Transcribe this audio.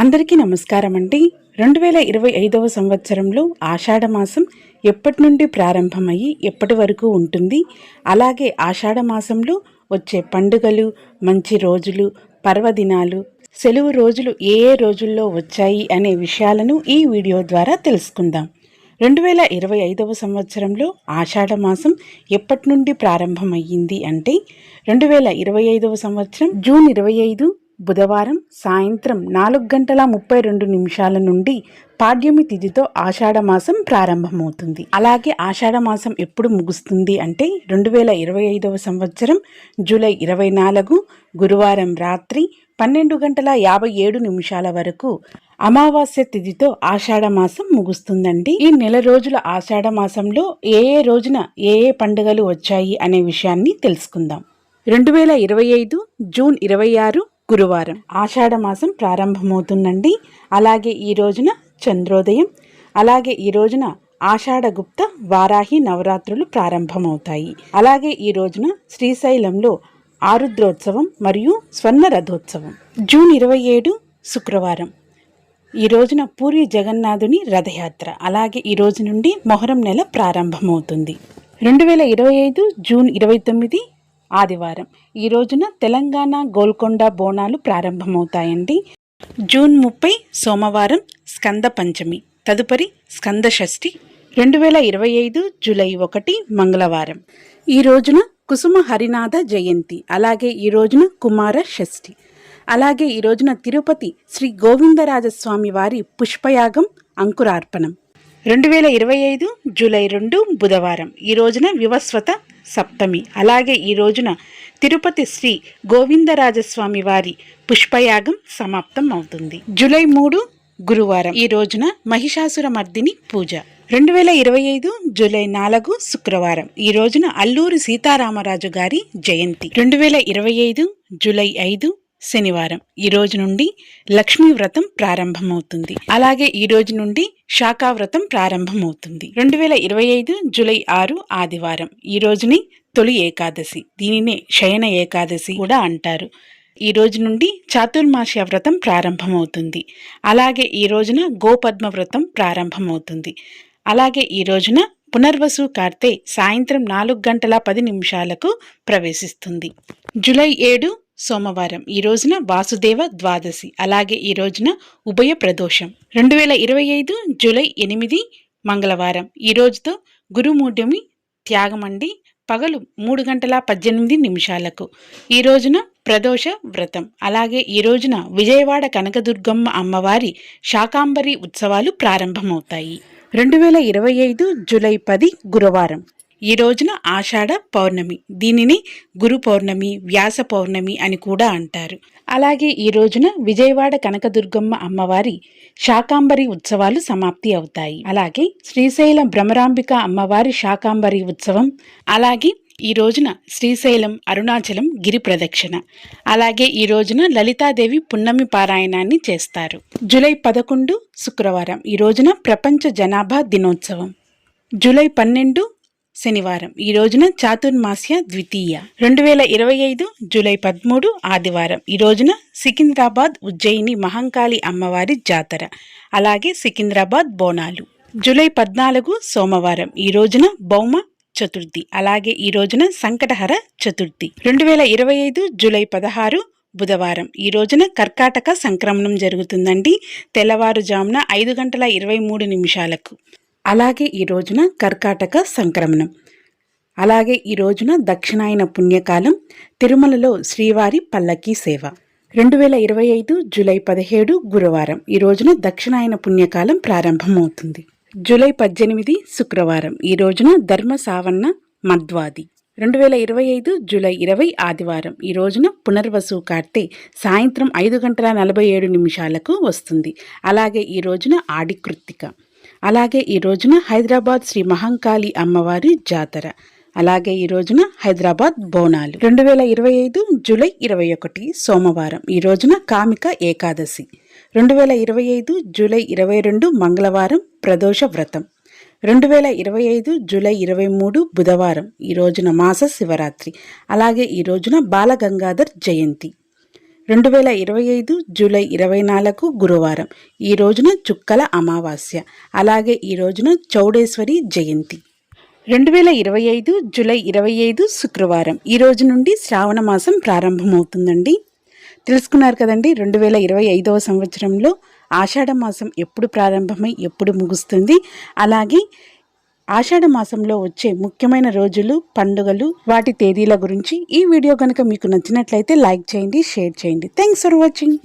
అందరికీ నమస్కారం అండి. రెండు వేల ఇరవై ఐదవ సంవత్సరంలో ఆషాఢమాసం ఎప్పటి నుండి ప్రారంభమయ్యి ఎప్పటి వరకు ఉంటుంది? అలాగే ఆషాఢ మాసంలో వచ్చే పండుగలు మంచి రోజులు పర్వదినాలు సెలవు రోజులు ఏ ఏ రోజుల్లో వచ్చాయి అనే విషయాలను ఈ వీడియో ద్వారా తెలుసుకుందాం. రెండు వేల ఇరవై ఐదవ సంవత్సరంలో ఆషాఢ మాసం ఎప్పటి నుండి ప్రారంభమయ్యింది అంటే రెండు వేల ఇరవై ఐదవ సంవత్సరం జూన్ ఇరవై ఐదు బుధవారం సాయంత్రం నాలుగు గంటల ముప్పై రెండు నిమిషాల నుండి పాడ్యమి తిథితో ఆషాఢమాసం ప్రారంభమవుతుంది. అలాగే ఆషాఢమాసం ఎప్పుడు ముగుస్తుంది అంటే రెండు వేల ఇరవై ఐదవ సంవత్సరం జూలై ఇరవై నాలుగు గురువారం రాత్రి పన్నెండు గంటల యాభై ఏడు నిమిషాల వరకు అమావాస్య తిథితో ఆషాఢ మాసం ముగుస్తుందండి. ఈ నెల రోజుల ఆషాఢ మాసంలో ఏ ఏ రోజున ఏ ఏ పండుగలు వచ్చాయి అనే విషయాన్ని తెలుసుకుందాం. రెండు వేల ఇరవై ఐదు జూన్ ఇరవై ఆరు గురువారం ఆషాఢ మాసం ప్రారంభమవుతుందండి. అలాగే ఈ రోజున చంద్రోదయం అలాగే ఈ రోజున ఆషాఢగుప్త వారాహి నవరాత్రులు ప్రారంభమవుతాయి. అలాగే ఈ రోజున శ్రీశైలంలో ఆరుద్రోత్సవం మరియు స్వర్ణ రథోత్సవం జూన్ ఇరవై ఏడు శుక్రవారం. ఈ రోజున పూరి జగన్నాథుని రథయాత్ర. అలాగే ఈ రోజు నుండి మొహరం నెల ప్రారంభమవుతుంది. రెండు వేల ఇరవై ఐదు జూన్ ఇరవై తొమ్మిది ఆదివారం. ఈ రోజున తెలంగాణ గోల్కొండ బోనాలు ప్రారంభమవుతాయండి. జూన్ ముప్పై సోమవారం స్కంద పంచమి. తదుపరి స్కంద షష్ఠి రెండు వేల ఇరవై ఐదు జూలై ఒకటి మంగళవారం. ఈ రోజున కుసుమ హరినాథ జయంతి అలాగే ఈ రోజున కుమార షష్ఠి. అలాగే ఈ రోజున తిరుపతి శ్రీ గోవిందరాజస్వామి వారి పుష్పయాగం అంకురార్పణం. రెండు వేల ఇరవై ఐదు జూలై రెండు బుధవారం. ఈ రోజున వివస్వత సప్తమి. అలాగే ఈ రోజున తిరుపతి శ్రీ గోవిందరాజస్వామి వారి పుష్పయాగం సమాప్తం అవుతుంది. జూలై మూడు గురువారం. ఈ రోజున మహిషాసుర మర్దిని పూజ. రెండు వేల ఇరవై ఐదు జూలై నాలుగు శుక్రవారం. ఈ రోజున అల్లూరి సీతారామరాజు గారి జయంతి. రెండు వేల ఇరవై ఐదు జూలై ఐదు శనివారం. ఈ రోజు నుండి లక్ష్మీ వ్రతం ప్రారంభమవుతుంది. అలాగే ఈ రోజు నుండి శాఖా వ్రతం ప్రారంభమవుతుంది. రెండు వేల ఇరవై ఐదు జూలై ఆరు ఆదివారం. ఈ రోజుని తొలి ఏకాదశి. దీనినే శయన ఏకాదశి కూడా అంటారు. ఈ రోజు నుండి చాతుర్మాస్య వ్రతం ప్రారంభమవుతుంది. అలాగే ఈ రోజున గోపద్మ వ్రతం ప్రారంభమవుతుంది. అలాగే ఈ రోజున పునర్వసు కార్తె సాయంత్రం నాలుగు గంటల పది నిమిషాలకు ప్రవేశిస్తుంది. జూలై ఏడు సోమవారం. ఈ రోజున వాసుదేవ ద్వాదశి. అలాగే ఈ రోజున ఉభయ ప్రదోషం. రెండు వేల ఇరవై ఐదు జూలై ఎనిమిది మంగళవారం. ఈ రోజుతో గురుమూఢ్యమి త్యాగమండి. పగలు మూడు గంటల పద్దెనిమిది నిమిషాలకు. ఈ రోజున ప్రదోష వ్రతం. అలాగే ఈ రోజున విజయవాడ కనకదుర్గమ్మ అమ్మవారి శాకాంబరి ఉత్సవాలు ప్రారంభమవుతాయి. రెండు వేల ఇరవై ఐదు జూలై పది గురువారం. ఈ రోజున ఆషాఢ పౌర్ణమి. దీనిని గురు పౌర్ణమి వ్యాస పౌర్ణమి అని కూడా అంటారు. అలాగే ఈ రోజున విజయవాడ కనకదుర్గమ్మ అమ్మవారి శాకాంబరి ఉత్సవాలు సమాప్తి అవుతాయి. అలాగే శ్రీశైలం భ్రమరాంబిక అమ్మవారి శాకాంబరి ఉత్సవం అలాగే ఈ రోజున శ్రీశైలం అరుణాచలం గిరి ప్రదక్షిణ అలాగే ఈ రోజున లలితాదేవి పున్నమి పారాయణాన్ని చేస్తారు. జూలై పదకొండు శుక్రవారం. ఈ రోజున ప్రపంచ జనాభా దినోత్సవం. జూలై పన్నెండు శనివారం. ఈ రోజున చాతుర్మాస్య ద్వితీయ. రెండు వేల ఇరవై ఐదు జూలై పదమూడు ఆదివారం. ఈ రోజున సికింద్రాబాద్ ఉజ్జయిని మహంకాళి అమ్మవారి జాతర. అలాగే సికింద్రాబాద్ బోనాలు. జూలై పద్నాలుగు సోమవారం. ఈ రోజున బౌమ చతుర్థి. అలాగే ఈ రోజున సంకటహర చతుర్థి. రెండు వేల ఇరవై ఐదు జూలై పదహారు బుధవారం. ఈ రోజున కర్కాటక సంక్రమణం జరుగుతుందండి తెల్లవారుజామున ఐదు గంటల ఇరవై మూడు నిమిషాలకు. అలాగే ఈ రోజున కర్కాటక సంక్రమణం. అలాగే ఈ రోజున దక్షిణాయన పుణ్యకాలం తిరుమలలో శ్రీవారి పల్లకీ సేవ. రెండు వేల ఇరవై ఐదు జూలై పదిహేడు గురువారం ఈ రోజున దక్షిణాయన పుణ్యకాలం ప్రారంభమవుతుంది. జూలై పద్దెనిమిది శుక్రవారం ఈ రోజున ధర్మ సావన్న మద్వాది రెండు వేల ఇరవై ఐదు జూలై ఇరవై ఆదివారం ఈ రోజున పునర్వసు కార్తె సాయంత్రం ఐదు గంటల నలభై ఏడు నిమిషాలకు వస్తుంది. అలాగే ఈ రోజున ఆడికృత్తిక అలాగే ఈ రోజున హైదరాబాద్ శ్రీ మహంకాళి అమ్మవారి జాతర. అలాగే ఈ రోజున హైదరాబాద్ బోనాలు. రెండు వేల ఇరవై ఐదు జూలై ఇరవై ఒకటి సోమవారం. ఈ రోజున కామిక ఏకాదశి. రెండు వేల ఇరవై ఐదు జూలై ఇరవై రెండు మంగళవారం ప్రదోష వ్రతం. రెండు వేల ఇరవై ఐదు జూలై ఇరవై మూడు బుధవారం. ఈ రోజున మాస శివరాత్రి. అలాగే ఈ రోజున బాలగంగాధర్ జయంతి. రెండు వేల ఇరవై ఐదు జూలై ఇరవై నాలుగు గురువారం. ఈ రోజున చుక్కల అమావాస్య. అలాగే ఈ రోజున చౌడేశ్వరి జయంతి. రెండు వేల ఇరవై ఐదు జూలై ఇరవై ఐదు శుక్రవారం. ఈ రోజు నుండి శ్రావణ మాసం ప్రారంభమవుతుందండి. తెలుసుకున్నారు కదండి రెండు వేల ఇరవై ఐదవ సంవత్సరంలో ఆషాఢ మాసం ఎప్పుడు ప్రారంభమై ఎప్పుడు ముగుస్తుంది? అలాగే ఆషాఢ మాసంలో వచ్చే ముఖ్యమైన రోజులు పండుగలు వాటి తేదీల గురించి ఈ వీడియో కనుక మీకు నచ్చినట్లయితే లైక్ చేయండి షేర్ చేయండి. Thanks for watching